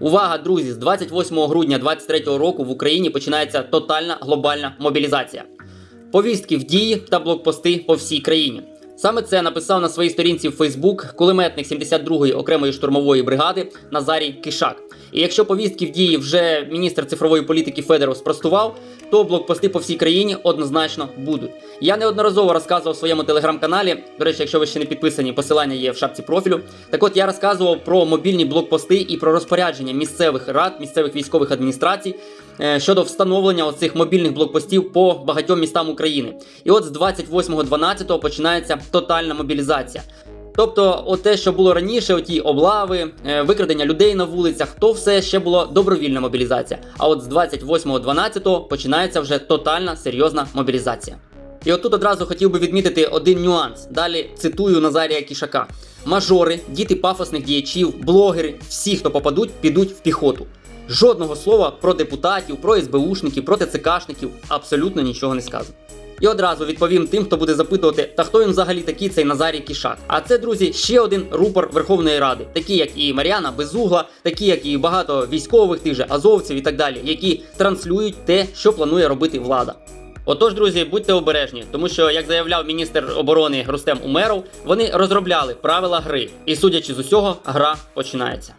Увага, друзі! З 28 грудня 2023 року в Україні починається тотальна глобальна мобілізація. Повістки в дії та блокпости по всій країні. Саме це написав на своїй сторінці в Facebook кулеметник 72-ї окремої штурмової бригади Назарій Кишак. І якщо повістки в дії вже міністр цифрової політики Федоров спростував, то блокпости по всій країні однозначно будуть. Я неодноразово розказував в своєму телеграм-каналі. До речі, якщо ви ще не підписані, посилання є в шапці профілю. Так от я розказував про мобільні блокпости і про розпорядження місцевих рад, місцевих військових адміністрацій е, щодо встановлення оцих мобільних блокпостів по багатьом містам України. І от з 28.12 починається тотальна мобілізація. Тобто, те, що було раніше, оті облави, е, викрадення людей на вулицях, то все ще було добровільна мобілізація. А от з 28.12 починається вже тотальна серйозна мобілізація. І отут одразу хотів би відмітити один нюанс. Далі цитую Назарія Кішака: мажори, діти пафосних діячів, блогери, всі, хто попадуть, підуть в піхоту. Жодного слова про депутатів, про СБУшників, про ТЦКшників абсолютно нічого не сказано. І одразу відповім тим, хто буде запитувати, та хто він взагалі такий цей Назарій Кішак. А це, друзі, ще один рупор Верховної Ради, такі як і Мар'яна Безугла, такі як і багато військових, тих же азовців і так далі, які транслюють те, що планує робити влада. Отож, друзі, будьте обережні, тому що, як заявляв міністр оборони Рустем Умеров, вони розробляли правила гри, і судячи з усього, гра починається.